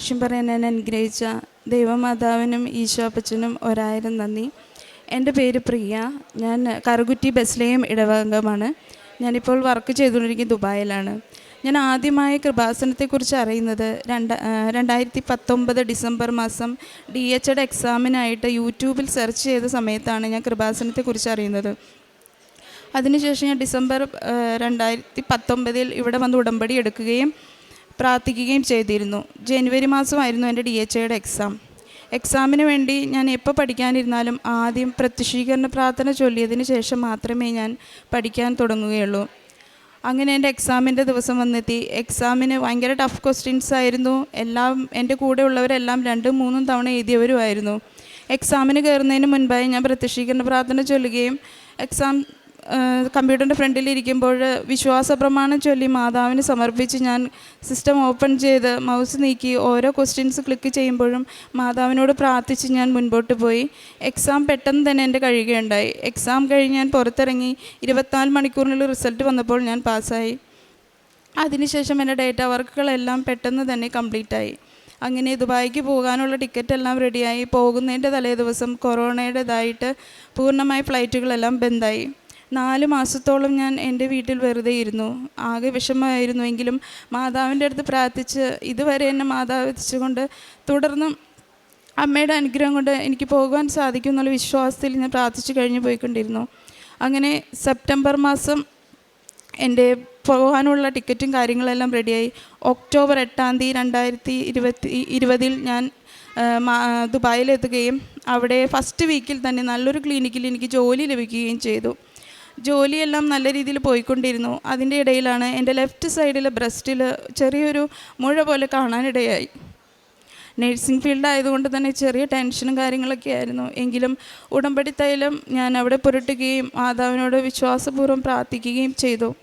സാക്ഷ്യം പറയാൻ എന്നെ അനുഗ്രഹിച്ച ദൈവമാതാവിനും ഈശോപ്പച്ചനും ഒരായിരം നന്ദി. എന്റെ പേര് പ്രിയ. ഞാൻ കറുകുറ്റി ബസ്ലേയം ഇടവകമാണ്. ഞാനിപ്പോൾ വർക്ക് ചെയ്തുകൊണ്ടിരിക്കുന്നത് ദുബായിലാണ്. ഞാൻ ആദ്യമായി കൃപാസനത്തെക്കുറിച്ച് അറിയുന്നത് രണ്ട് രണ്ടായിരത്തി പത്തൊമ്പത് ഡിസംബർ മാസം ഡി എച്ച് എഡ് എക്സാമിനായിട്ട് യൂട്യൂബിൽ സെർച്ച് ചെയ്ത സമയത്താണ് ഞാൻ കൃപാസനത്തെക്കുറിച്ച് അറിയുന്നത്. അതിനുശേഷം ഞാൻ ഡിസംബർ രണ്ടായിരത്തി പത്തൊമ്പതിൽ ഇവിടെ വന്ന് ഉടമ്പടി എടുക്കുകയും പ്രാർത്ഥിക്കുകയും ചെയ്തിരുന്നു. ജനുവരി മാസമായിരുന്നു എന്റെ ഡി എച്ച് ഐയുടെ എക്സാം എക്സാമിന് വേണ്ടി ഞാൻ എപ്പോൾ പഠിക്കാനിരുന്നാലും ആദ്യം പ്രത്യക്ഷീകരണ പ്രാർത്ഥന ചൊല്ലിയതിന് ശേഷം മാത്രമേ ഞാൻ പഠിക്കാൻ തുടങ്ങുകയുള്ളൂ. അങ്ങനെ എന്റെ എക്സാമിന്റെ ദിവസം വന്നെത്തി. എക്സാമിന് ഭയങ്കര ടഫ് ക്വസ്റ്റ്യൻസ് ആയിരുന്നു. എല്ലാം എന്റെ കൂടെ ഉള്ളവരെല്ലാം രണ്ടും മൂന്നും തവണ എഴുതിയവരുമായിരുന്നു. എക്സാമിന് കയറുന്നതിന് മുൻപായി ഞാൻ പ്രത്യക്ഷീകരണ പ്രാർത്ഥന ചൊല്ലുകയും എക്സാം കമ്പ്യൂട്ടറിന്റെ ഫ്രണ്ടിൽ ഇരിക്കുമ്പോൾ വിശ്വാസ പ്രമാണം ചൊല്ലി മാതാവിന് സമർപ്പിച്ച് ഞാൻ സിസ്റ്റം ഓപ്പൺ ചെയ്ത് മൗസ് നീക്കി ഓരോ ക്വസ്റ്റ്യൻസ് ക്ലിക്ക് ചെയ്യുമ്പോഴും മാതാവിനോട് പ്രാർത്ഥിച്ച് ഞാൻ മുൻപോട്ട് പോയി. എക്സാം പെട്ടെന്ന് തന്നെ എന്റെ കഴിയുകയുണ്ടായി എക്സാം കഴിഞ്ഞ് ഞാൻ പുറത്തിറങ്ങി ഇരുപത്തിനാല് മണിക്കൂറിനുള്ളിൽ റിസൾട്ട് വന്നപ്പോൾ ഞാൻ പാസ്സായി. അതിനുശേഷം എന്റെ ഡേറ്റ വർക്കുകളെല്ലാം പെട്ടെന്ന് തന്നെ കംപ്ലീറ്റ് ആയി. അങ്ങനെ ദുബായിക്ക് പോകാനുള്ള ടിക്കറ്റ് എല്ലാം റെഡിയായി പോകുന്നതിന്റെ തലേ ദിവസം കൊറോണയുടേതായിട്ട് പൂർണമായി ഫ്ലൈറ്റുകളെല്ലാം ബന്ധായി നാല് മാസത്തോളം ഞാൻ എന്റെ വീട്ടിൽ വെറുതെ ഇരുന്നു. ആകെ വിഷമമായിരുന്നു എങ്കിലും മാതാവിന്റെ അടുത്ത് പ്രാർത്ഥിച്ച് ഇതുവരെ എന്നെ മാതാവ് എത്തിച്ചുകൊണ്ട് തുടർന്നും അമ്മയുടെ അനുഗ്രഹം കൊണ്ട് എനിക്ക് പോകുവാൻ സാധിക്കും എന്നുള്ള വിശ്വാസത്തിൽ ഞാൻ പ്രാർത്ഥിച്ചു കഴിഞ്ഞു പോയിക്കൊണ്ടിരുന്നു. അങ്ങനെ സെപ്റ്റംബർ മാസം എന്റെ പോകാനുള്ള ടിക്കറ്റും കാര്യങ്ങളെല്ലാം റെഡിയായി. ഒക്ടോബർ എട്ടാം തീയതി രണ്ടായിരത്തി ഇരുപത്തി ഇരുപതിൽ ഞാൻ ദുബായിലെത്തുകയും അവിടെ ഫസ്റ്റ് വീക്കിൽ തന്നെ നല്ലൊരു ക്ലിനിക്കിൽ എനിക്ക് ജോലി ലഭിക്കുകയും ചെയ്തു. ജോലിയെല്ലാം നല്ല രീതിയിൽ പോയിക്കൊണ്ടിരുന്നു. അതിന്റെ ഇടയിലാണ് എന്റെ ലെഫ്റ്റ് സൈഡിലെ ബ്രസ്റ്റിൽ ചെറിയൊരു മുഴ പോലെ കാണാനിടയായി. നഴ്സിംഗ് ഫീൽഡ് ആയതുകൊണ്ട് തന്നെ ചെറിയ ടെൻഷനും കാര്യങ്ങളൊക്കെ ആയിരുന്നു. എങ്കിലും ഉടമ്പടി തൈലം ഞാൻ അവിടെ പുരട്ടുകയും മാതാവിനോട് വിശ്വാസപൂർവം പ്രാർത്ഥിക്കുകയും ചെയ്തു.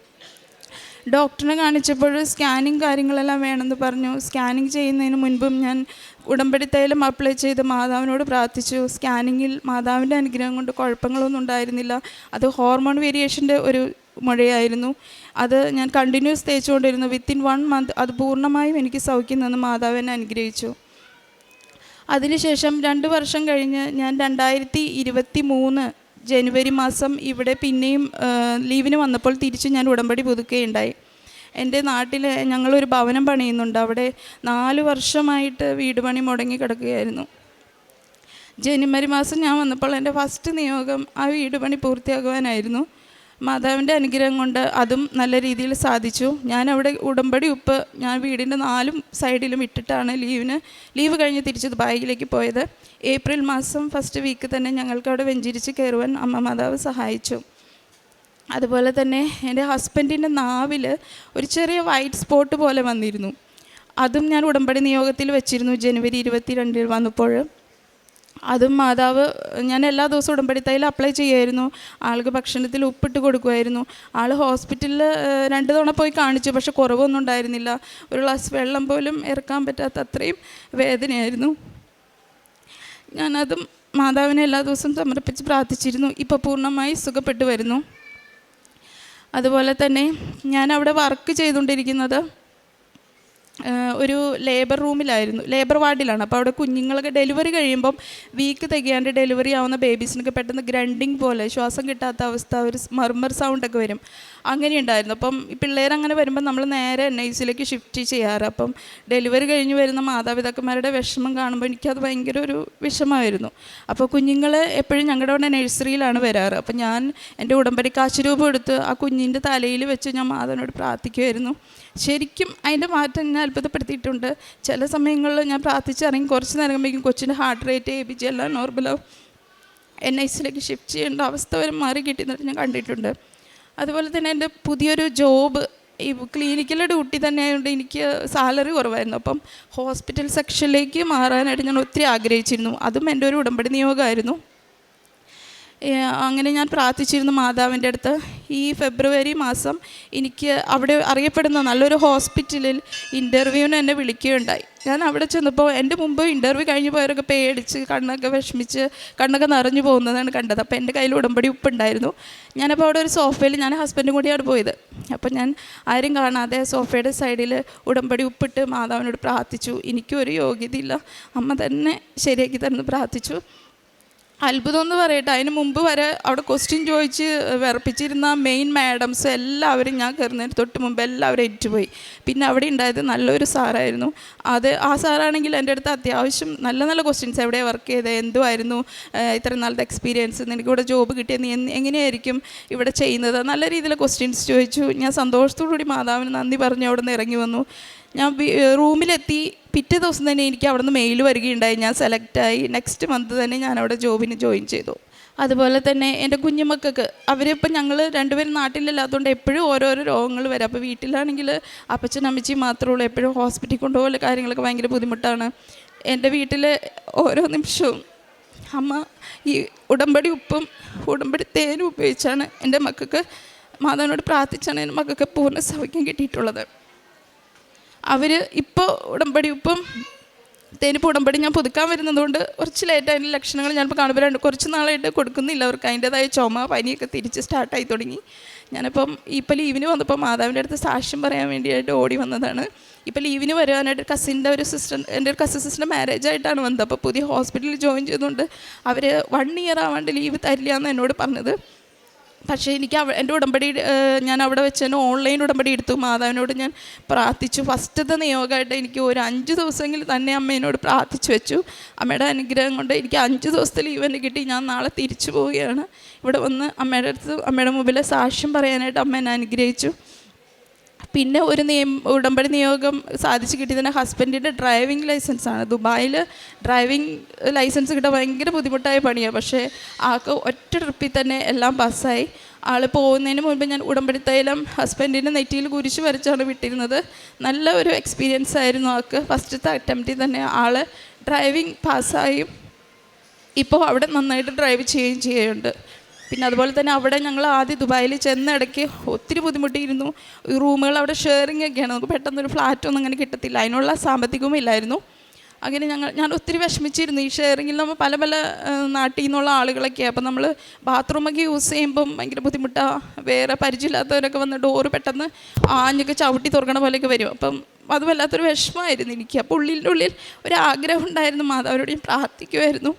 ഡോക്ടറിനെ കാണിച്ചപ്പോൾ സ്കാനിങ് കാര്യങ്ങളെല്ലാം വേണമെന്ന് പറഞ്ഞു. സ്കാനിങ് ചെയ്യുന്നതിന് മുൻപും ഞാൻ ഉടമ്പടി തൈലം അപ്ലൈ ചെയ്ത് മാതാവിനോട് പ്രാർത്ഥിച്ചു. സ്കാനിങ്ങിൽ മാതാവിന്റെ അനുഗ്രഹം കൊണ്ട് കുഴപ്പങ്ങളൊന്നും ഉണ്ടായിരുന്നില്ല. അത് ഹോർമോൺ വേരിയേഷന്റെ ഒരു മുഴയായിരുന്നു. അത് ഞാൻ കണ്ടിന്യൂസ് തേച്ചുകൊണ്ടിരുന്നു. വിത്തിൻ വൺ മന്ത് അത് പൂർണമായും എനിക്ക് സൗഖ്യം നിന്ന് മാതാവ് എന്നെ അനുഗ്രഹിച്ചു. അതിനുശേഷം രണ്ട് വർഷം കഴിഞ്ഞ് ഞാൻ രണ്ടായിരത്തി ഇരുപത്തി മൂന്ന് ജനുവരി മാസം ഇവിടെ പിന്നെയും ലീവിന് വന്നപ്പോൾ തിരിച്ച് ഞാൻ ഉടമ്പടി പുതുക്കുകയുണ്ടായി. എന്റെ നാട്ടിൽ ഞങ്ങളൊരു ഭവനം പണിയുന്നുണ്ട്. അവിടെ നാല് വർഷമായിട്ട് വീട് പണി മുടങ്ങി കിടക്കുകയായിരുന്നു. ജനുവരി മാസം ഞാൻ വന്നപ്പോൾ എന്റെ ഫസ്റ്റ് നിയോഗം ആ വീട് പണി പൂർത്തിയാക്കുവാനായിരുന്നു. മാതാവിന്റെ അനുഗ്രഹം കൊണ്ട് അതും നല്ല രീതിയിൽ സാധിച്ചു. ഞാൻ അവിടെ ഉടമ്പടി ഉപ്പ് ഞാൻ വീടിന്റെ നാലും സൈഡിലും ഇട്ടിട്ടാണ് ലീവിന് ലീവ് കഴിഞ്ഞ് തിരിച്ച് ദുബായിലേക്ക് പോയത്. ഏപ്രിൽ മാസം ഫസ്റ്റ് വീക്ക് തന്നെ ഞങ്ങൾക്ക് അവിടെ വെഞ്ചിരിച്ച് കയറുവാൻ അമ്മ മാതാവ് സഹായിച്ചു. അതുപോലെ തന്നെ എന്റെ ഹസ്ബൻഡിന്റെ നാവിൽ ഒരു ചെറിയ വൈറ്റ് സ്പോട്ട് പോലെ വന്നിരുന്നു. അതും ഞാൻ ഉടമ്പടി നിയോഗത്തിൽ വെച്ചിരുന്നു ജനുവരി ഇരുപത്തി രണ്ടിൽ വന്നപ്പോൾ. അതും മാതാവ് ഞാൻ എല്ലാ ദിവസവും ഉടമ്പടി തൈൽ അപ്ലൈ ചെയ്യുമായിരുന്നു. ആൾക്ക് ഭക്ഷണത്തിൽ ഉപ്പിട്ട് കൊടുക്കുമായിരുന്നു. ആൾ ഹോസ്പിറ്റലിൽ രണ്ട് തവണ പോയി കാണിച്ചു പക്ഷെ കുറവൊന്നും ഉണ്ടായിരുന്നില്ല. ഒരു ഗ്ലാസ് വെള്ളം പോലും ഇറക്കാൻ പറ്റാത്ത അത്രയും വേദനയായിരുന്നു. ഞാനതും മാതാവിനെ എല്ലാ ദിവസവും സമർപ്പിച്ച് പ്രാർത്ഥിച്ചിരുന്നു. ഇപ്പോൾ പൂർണമായി സുഖപ്പെട്ടു വരുന്നു. അതുപോലെ തന്നെ ഞാൻ അവിടെ വർക്ക് ചെയ്തുകൊണ്ടിരിക്കുന്നത് ഒരു ലേബർ റൂമിലായിരുന്നു ലേബർ വാർഡിലാണ്. അപ്പോൾ അവിടെ കുഞ്ഞുങ്ങളൊക്കെ ഡെലിവറി കഴിയുമ്പം വീക്ക് തികയാണ്ട് ഡെലിവറി ആവുന്ന ബേബീസിനൊക്കെ പെട്ടെന്ന് ഗ്രണ്ടിങ് പോലെ ശ്വാസം കിട്ടാത്ത അവസ്ഥ ഒരു മർമർ സൗണ്ടൊക്കെ വരും. അങ്ങനെ ഉണ്ടായിരുന്നു. അപ്പം ഈ പിള്ളേർ അങ്ങനെ വരുമ്പോൾ നമ്മൾ നേരെ എൻ ഐ സിയിലേക്ക് ഷിഫ്റ്റ് ചെയ്യാറ്. അപ്പം ഡെലിവറി കഴിഞ്ഞ് വരുന്ന മാതാപിതാക്കന്മാരുടെ വിഷമം കാണുമ്പോൾ എനിക്കത് ഭയങ്കര ഒരു വിഷമമായിരുന്നു. അപ്പോൾ കുഞ്ഞുങ്ങൾ എപ്പോഴും ഞങ്ങളുടെ അവിടെ നഴ്സറിയിലാണ് വരാറ്. അപ്പം ഞാൻ എന്റെ ഉടമ്പടി കാശുരൂപം എടുത്ത് ആ കുഞ്ഞിന്റെ തലയിൽ വെച്ച് ഞാൻ മാതാവിനോട് പ്രാർത്ഥിക്കുമായിരുന്നു ശരിക്കും അതിന്റെ മാറ്റം ഞാൻ അത്ഭുതപ്പെടുത്തിയിട്ടുണ്ട്. ചില സമയങ്ങളിൽ ഞാൻ പ്രാർത്ഥിച്ചിറങ്ങി കുറച്ച് നേരം കഴിയുമ്പോഴേക്കും കൊച്ചിന്റെ heart rate A B G എല്ലാം നോർമലാവും എൻ ഐ സിയിലേക്ക് ഷിഫ്റ്റ് ചെയ്യേണ്ട അവസ്ഥ വരെ മാറി കിട്ടിയെന്നിട്ട് ഞാൻ കണ്ടിട്ടുണ്ട്. അതുപോലെ തന്നെ എന്റെ പുതിയൊരു ജോബ് ഈ ക്ലിനിക്കിലെ ഡ്യൂട്ടി തന്നെ ആയതുകൊണ്ട് എനിക്ക് സാലറി കുറവായിരുന്നു. അപ്പം ഹോസ്പിറ്റൽ സെക്ഷനിലേക്ക് മാറാനായിട്ട് ഞാൻ ഒത്തിരി ആഗ്രഹിച്ചിരുന്നു. അതും എന്റെ ഒരു ഉടമ്പടി നിയോഗമായിരുന്നു. അങ്ങനെ ഞാൻ പ്രാർത്ഥിച്ചിരുന്നു മാതാവിന്റെ അടുത്ത്. ഈ ഫെബ്രുവരി മാസം എനിക്ക് അവിടെ അറിയപ്പെടുന്ന നല്ലൊരു ഹോസ്പിറ്റലിൽ ഇന്റർവ്യൂവിന് എന്നെ വിളിക്കുകയുണ്ടായി. ഞാൻ അവിടെ ചെന്നപ്പോൾ എന്റെ മുമ്പ് ഇന്റർവ്യൂ കഴിഞ്ഞ് പോയവരൊക്കെ പേടിച്ച് കണ്ണൊക്കെ വിഷമിച്ച് കണ്ണൊക്കെ നിറഞ്ഞു പോകുന്നതാണ് കണ്ടത്. അപ്പോൾ എന്റെ കയ്യിൽ ഉടമ്പടി ഉപ്പുണ്ടായിരുന്നു. ഞാനപ്പോൾ അവിടെ ഒരു സോഫയിൽ ഞാൻ ഹസ്ബൻഡും കൂടിയാണ് പോയത്. അപ്പോൾ ഞാൻ ആരും കാണാതെ സോഫയുടെ സൈഡിൽ ഉടമ്പടി ഉപ്പിട്ട് മാതാവിനോട് പ്രാർത്ഥിച്ചു. എനിക്കും ഒരു യോഗ്യതയില്ല. അമ്മ തന്നെ ശരിയാക്കി തരുന്നു പ്രാർത്ഥിച്ചു. അത്ഭുതം എന്ന് പറയട്ടെ. അതിന് മുമ്പ് വരെ അവിടെ ക്വസ്റ്റ്യൻ ചോദിച്ച് വിറപ്പിച്ചിരുന്ന മെയിൻ മാഡംസ് എല്ലാവരും ഞാൻ കയറുന്നതിന് തൊട്ട് മുമ്പ് എല്ലാവരും ഏറ്റുപോയി. പിന്നെ അവിടെ ഉണ്ടായത് നല്ലൊരു സാറായിരുന്നു. അത് ആ സാറാണെങ്കിൽ എന്റെ അടുത്ത് അത്യാവശ്യം നല്ല നല്ല ക്വസ്റ്റ്യൻസ് എവിടെ വർക്ക് ചെയ്തത് എന്തുമായിരുന്നു ഇത്ര നാളത്തെ എക്സ്പീരിയൻസ് നിനക്ക് ഇവിടെ ജോബ് കിട്ടിയത് നീ എങ്ങനെയായിരിക്കും ഇവിടെ ചെയ്യുന്നത്? നല്ല രീതിയിൽ ക്വസ്റ്റ്യൻസ് ചോദിച്ചു. ഞാൻ സന്തോഷത്തോടുകൂടി മാതാവിന് നന്ദി പറഞ്ഞു അവിടെ നിന്ന് ഇറങ്ങി വന്നു. ഞാൻ റൂമിലെത്തി. പിറ്റേ ദിവസം തന്നെ എനിക്ക് അവിടെ നിന്ന് മെയിൽ വരികയുണ്ടായി. ഞാൻ സെലക്റ്റായി നെക്സ്റ്റ് മന്ത് തന്നെ ഞാൻ അവിടെ ജോബിന് ജോയിൻ ചെയ്തു. അതുപോലെ തന്നെ എന്റെ കുഞ്ഞുമക്കൾക്ക് അവരിപ്പോൾ ഞങ്ങൾ രണ്ടുപേരും നാട്ടിലില്ലാത്തതുകൊണ്ട് എപ്പോഴും ഓരോരോ രോഗങ്ങൾ വരും. അപ്പോൾ വീട്ടിലാണെങ്കിൽ അപ്പച്ചൻ അമ്മച്ചി മാത്രമേ ഉള്ളൂ. എപ്പോഴും ഹോസ്പിറ്റലിൽ കൊണ്ടുപോകൽ കാര്യങ്ങളൊക്കെ ഭയങ്കര ബുദ്ധിമുട്ടാണ്. എന്റെ വീട്ടിൽ ഓരോ നിമിഷവും അമ്മ ഈ ഉടമ്പടി ഉപ്പും ഉടമ്പടി തേനും ഉപയോഗിച്ചാണ് എന്റെ മക്കൾക്ക് മാതാവിനോട് പ്രാർത്ഥിച്ചാണ് എന്റെ മക്കൾക്ക് പൂർണ സൗഖ്യം കിട്ടിയിട്ടുള്ളത്. അവർ ഇപ്പോൾ ഉടമ്പടി ഇപ്പം തേനിപ്പ് ഉടമ്പടി ഞാൻ പുതുക്കാൻ വരുന്നതുകൊണ്ട് കുറച്ച് ലേറ്റ് അതിന്റെ ലക്ഷണങ്ങൾ ഞാനിപ്പോൾ കാണുമ്പോൾ രണ്ട് കുറച്ച് നാളായിട്ട് കൊടുക്കുന്നില്ല. അവർക്ക് അതിന്റേതായ ചുമ പനിയൊക്കെ തിരിച്ച് സ്റ്റാർട്ടായി തുടങ്ങി. ഞാനിപ്പം ഇപ്പോൾ ലീവിന് വന്നപ്പോൾ മാതാവിന്റെ അടുത്ത് സാക്ഷ്യം പറയാൻ വേണ്ടിയായിട്ട് ഓടി വന്നതാണ്. ഇപ്പോൾ ലീവിന് വരുവാനായിട്ട് കസിന്റെ ഒരു സിസ്റ്റർ എന്റെ ഒരു കസിൻ സിസ്റ്റർ മാരേജ് ആയിട്ടാണ് വന്നത്. അപ്പോൾ പുതിയ ഹോസ്പിറ്റലിൽ ജോയിൻ ചെയ്തുകൊണ്ട് അവർ വൺ ഇയർ ആവാണ്ട് ലീവ് തരില്ല എന്ന് എന്നോട് പറഞ്ഞത്. പക്ഷേ എനിക്ക് അവ എന്റെ ഉടമ്പടി ഞാൻ അവിടെ വെച്ച് തന്നെ ഓൺലൈൻ ഉടമ്പടി എടുത്തു. മാതാവിനോട് ഞാൻ പ്രാർത്ഥിച്ചു. ഫസ്റ്റത്തെ നിയോഗമായിട്ട് എനിക്ക് ഒരു അഞ്ച് ദിവസമെങ്കിൽ തന്നെ അമ്മേനോട് പ്രാർത്ഥിച്ചു വെച്ചു. അമ്മയുടെ അനുഗ്രഹം കൊണ്ട് എനിക്ക് അഞ്ച് ദിവസത്തെ ലീവ് തന്നെ കിട്ടി. ഞാൻ നാളെ തിരിച്ചു പോവുകയാണ്. ഇവിടെ വന്ന് അമ്മയുടെ അടുത്ത് അമ്മയുടെ മുമ്പിൽ സാക്ഷ്യം പറയാനായിട്ട് അമ്മ എന്നെ അനുഗ്രഹിച്ചു. പിന്നെ ഒരു നിയമ ഉടമ്പടി നിയോഗം സാധിച്ചു തന്നെ ഹസ്ബൻഡിന്റെ ഡ്രൈവിംഗ് ലൈസൻസ് ആണ് ദുബായിൽ ഡ്രൈവിംഗ് ലൈസൻസ് കിട്ടാൻ ഭയങ്കര ബുദ്ധിമുട്ടായ പണിയാണ് പക്ഷേ ആൾക്ക് ഒറ്റ ട്രിപ്പിൽ തന്നെ എല്ലാം പാസ്സായി. ആൾ പോകുന്നതിന് മുൻപ് ഞാൻ ഉടമ്പടി തൈലം ഹസ്ബൻഡിന്റെ നെറ്റിയിൽ കുരിശ് വരച്ചാണ് വിട്ടിരുന്നത്. നല്ല ഒരു എക്സ്പീരിയൻസ് ആയിരുന്നു ആൾക്ക്. ഫസ്റ്റത്തെ അറ്റംപ്റ്റിൽ തന്നെ ആൾ ഡ്രൈവിംഗ് പാസ്സായും. ഇപ്പോൾ അവിടെ നന്നായിട്ട് ഡ്രൈവ് ചെയ്യുകയും ചെയ്യുന്നുണ്ട്. പിന്നെ അതുപോലെ തന്നെ അവിടെ ഞങ്ങൾ ആദ്യം ദുബായിൽ ചെന്ന ഇടയ്ക്ക് ഒത്തിരി ബുദ്ധിമുട്ടിയിരുന്നു. റൂമുകൾ അവിടെ ഷെയറിംഗ് ഒക്കെയാണ്. നമുക്ക് പെട്ടെന്നൊരു ഫ്ലാറ്റൊന്നും അങ്ങനെ കിട്ടത്തില്ല. അതിനുള്ള സാമ്പത്തികവും ഇല്ലായിരുന്നു. അങ്ങനെ ഞങ്ങൾ ഞാൻ ഒത്തിരി വിഷമിച്ചിരുന്നു. ഈ ഷെയറിങ്ങിൽ നമ്മൾ പല പല നാട്ടിൽ നിന്നുള്ള ആളുകളൊക്കെ. അപ്പം നമ്മൾ ബാത്റൂമൊക്കെ യൂസ് ചെയ്യുമ്പം ഭയങ്കര ബുദ്ധിമുട്ടാണ് വേറെ പരിചയമില്ലാത്തവരൊക്കെ വന്ന് ഡോറ് പെട്ടെന്ന് ആഞ്ഞൊക്കെ ചവിട്ടി തുറക്കണ പോലെയൊക്കെ വരും. അപ്പം അത് വല്ലാത്തൊരു വിഷമമായിരുന്നു എനിക്ക്. അപ്പോൾ ഉള്ളിന്റെ ഉള്ളിൽ ഒരു ആഗ്രഹം ഉണ്ടായിരുന്നു. മാതാവിനോട് ഞാൻ പ്രാർത്ഥിക്കുമായിരുന്നു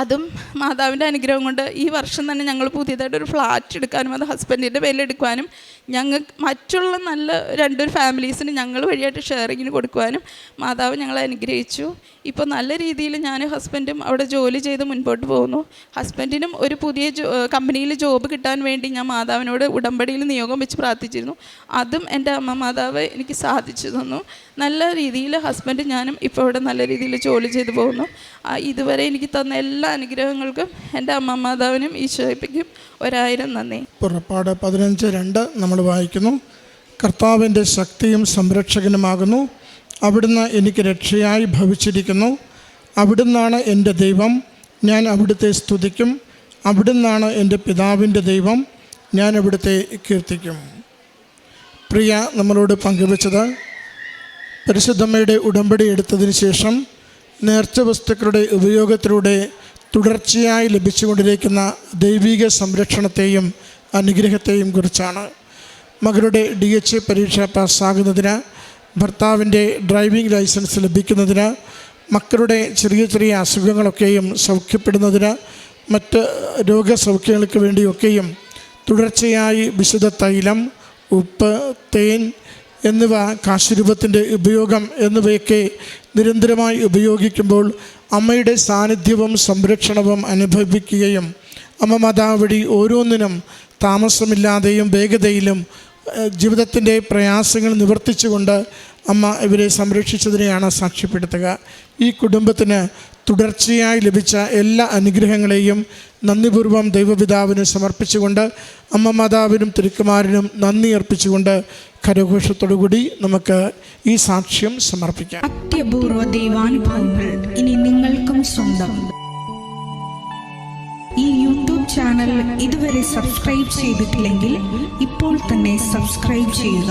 അതും മാതാവിന്റെ അനുഗ്രഹം കൊണ്ട് ഈ വർഷം തന്നെ ഞങ്ങൾ പുതിയതായിട്ടൊരു ഫ്ലാറ്റ് എടുക്കാനും അത് ഹസ്ബൻഡിന്റെ പേരിലെടുക്കുവാനും ഞങ്ങൾ മറ്റുള്ള നല്ല രണ്ടൊരു ഫാമിലീസിന് ഞങ്ങൾ വഴിയായിട്ട് ഷെയറിങ്ങിന് കൊടുക്കുവാനും മാതാവ് ഞങ്ങളെ അനുഗ്രഹിച്ചു. ഇപ്പോൾ നല്ല രീതിയിൽ ഞാൻ ഹസ്ബൻഡും അവിടെ ജോലി ചെയ്ത് മുൻപോട്ട് പോകുന്നു. ഹസ്ബൻഡിനും ഒരു പുതിയ കമ്പനിയിൽ ജോബ് കിട്ടാൻ വേണ്ടി ഞാൻ മാതാവിനോട് ഉടമ്പടിയിൽ നിയോഗം വെച്ച് പ്രാർത്ഥിച്ചിരുന്നു. അതും എന്റെ അമ്മ മാതാവ് എനിക്ക് സാധിച്ചു തന്നു. നല്ല രീതിയിൽ ഹസ്ബൻഡ് ഞാനും ഇപ്പോൾ ഇവിടെ നല്ല രീതിയിൽ ജോലി ചെയ്തു പോകുന്നു. ഇതുവരെ എനിക്ക് തന്ന എല്ലാ അനുഗ്രഹങ്ങൾക്കും എന്റെ അമ്മ മാതാവിനും ഒരായിരം നന്ദി. പുറപ്പാട് പതിനഞ്ച് രണ്ട് നമ്മൾ വായിക്കുന്നു. കർത്താവിന്റെ ശക്തിയും സംരക്ഷകനുമാകുന്നു. അവിടുന്ന് എനിക്ക് രക്ഷയായി ഭവിച്ചിരിക്കുന്നു. അവിടുന്നാണ് എന്റെ ദൈവം. ഞാൻ അവിടുത്തെ സ്തുതിക്കും. അവിടുന്നാണ് എന്റെ പിതാവിന്റെ ദൈവം. ഞാൻ അവിടുത്തെ കീർത്തിക്കും. പ്രിയ നമ്മളോട് പങ്കുവച്ചത് പരിശുദ്ധമ്മയുടെ ഉടമ്പടി എടുത്തതിന് ശേഷം നേർച്ച വസ്തുക്കളുടെ ഉപയോഗത്തിലൂടെ തുടർച്ചയായി ലഭിച്ചുകൊണ്ടിരിക്കുന്ന ദൈവിക സംരക്ഷണത്തെയും അനുഗ്രഹത്തെയും കുറിച്ചാണ് മകളുടെ ഡി എച്ച് പരീക്ഷ പാസ്സാകുന്നതിന് ഭർത്താവിന്റെ ഡ്രൈവിംഗ് ലൈസൻസ് ലഭിക്കുന്നതിന് മക്കളുടെ ചെറിയ ചെറിയ അസുഖങ്ങളൊക്കെയും സൗഖ്യപ്പെടുന്നതിന് മറ്റ് രോഗസൗഖ്യങ്ങൾക്ക് വേണ്ടിയൊക്കെയും തുടർച്ചയായി വിശുദ്ധ തൈലം ഉപ്പ് തേൻ എന്നിവ കാശുരൂപത്തിന്റെ ഉപയോഗം എന്നിവയൊക്കെ നിരന്തരമായി ഉപയോഗിക്കുമ്പോൾ അമ്മയുടെ സാന്നിധ്യവും സംരക്ഷണവും അനുഭവിക്കുകയും അമ്മ മാതാവ് വഴി ഓരോന്നിനും താമസമില്ലാതെയും വേഗതയിലും ജീവിതത്തിന്റെ പ്രയാസങ്ങൾ നിവർത്തിച്ചുകൊണ്ട് അമ്മ ഇവരെ സംരക്ഷിച്ചതിനെയാണ് സാക്ഷ്യപ്പെടുത്തുക. ഈ കുടുംബത്തിന് തുടർച്ചയായി ലഭിച്ച എല്ലാ അനുഗ്രഹങ്ങളെയും നന്ദിപൂർവം ദൈവപിതാവിന് സമർപ്പിച്ചുകൊണ്ട് അമ്മ മാതാവിനും തിരുക്കുമാരനും നന്ദി അർപ്പിച്ചുകൊണ്ട് കരഘോഷത്തോടുകൂടി നമുക്ക് ഈ സാക്ഷ്യം സമർപ്പിക്കാം. അത്യപൂർവ ദൈവാനുഭവങ്ങൾ ഇനി നിങ്ങൾക്കും സ്വന്തം. ഈ യൂട്യൂബ് ചാനൽ ഇതുവരെ സബ്സ്ക്രൈബ് ചെയ്തിട്ടില്ലെങ്കിൽ ഇപ്പോൾ തന്നെ സബ്സ്ക്രൈബ് ചെയ്യുക.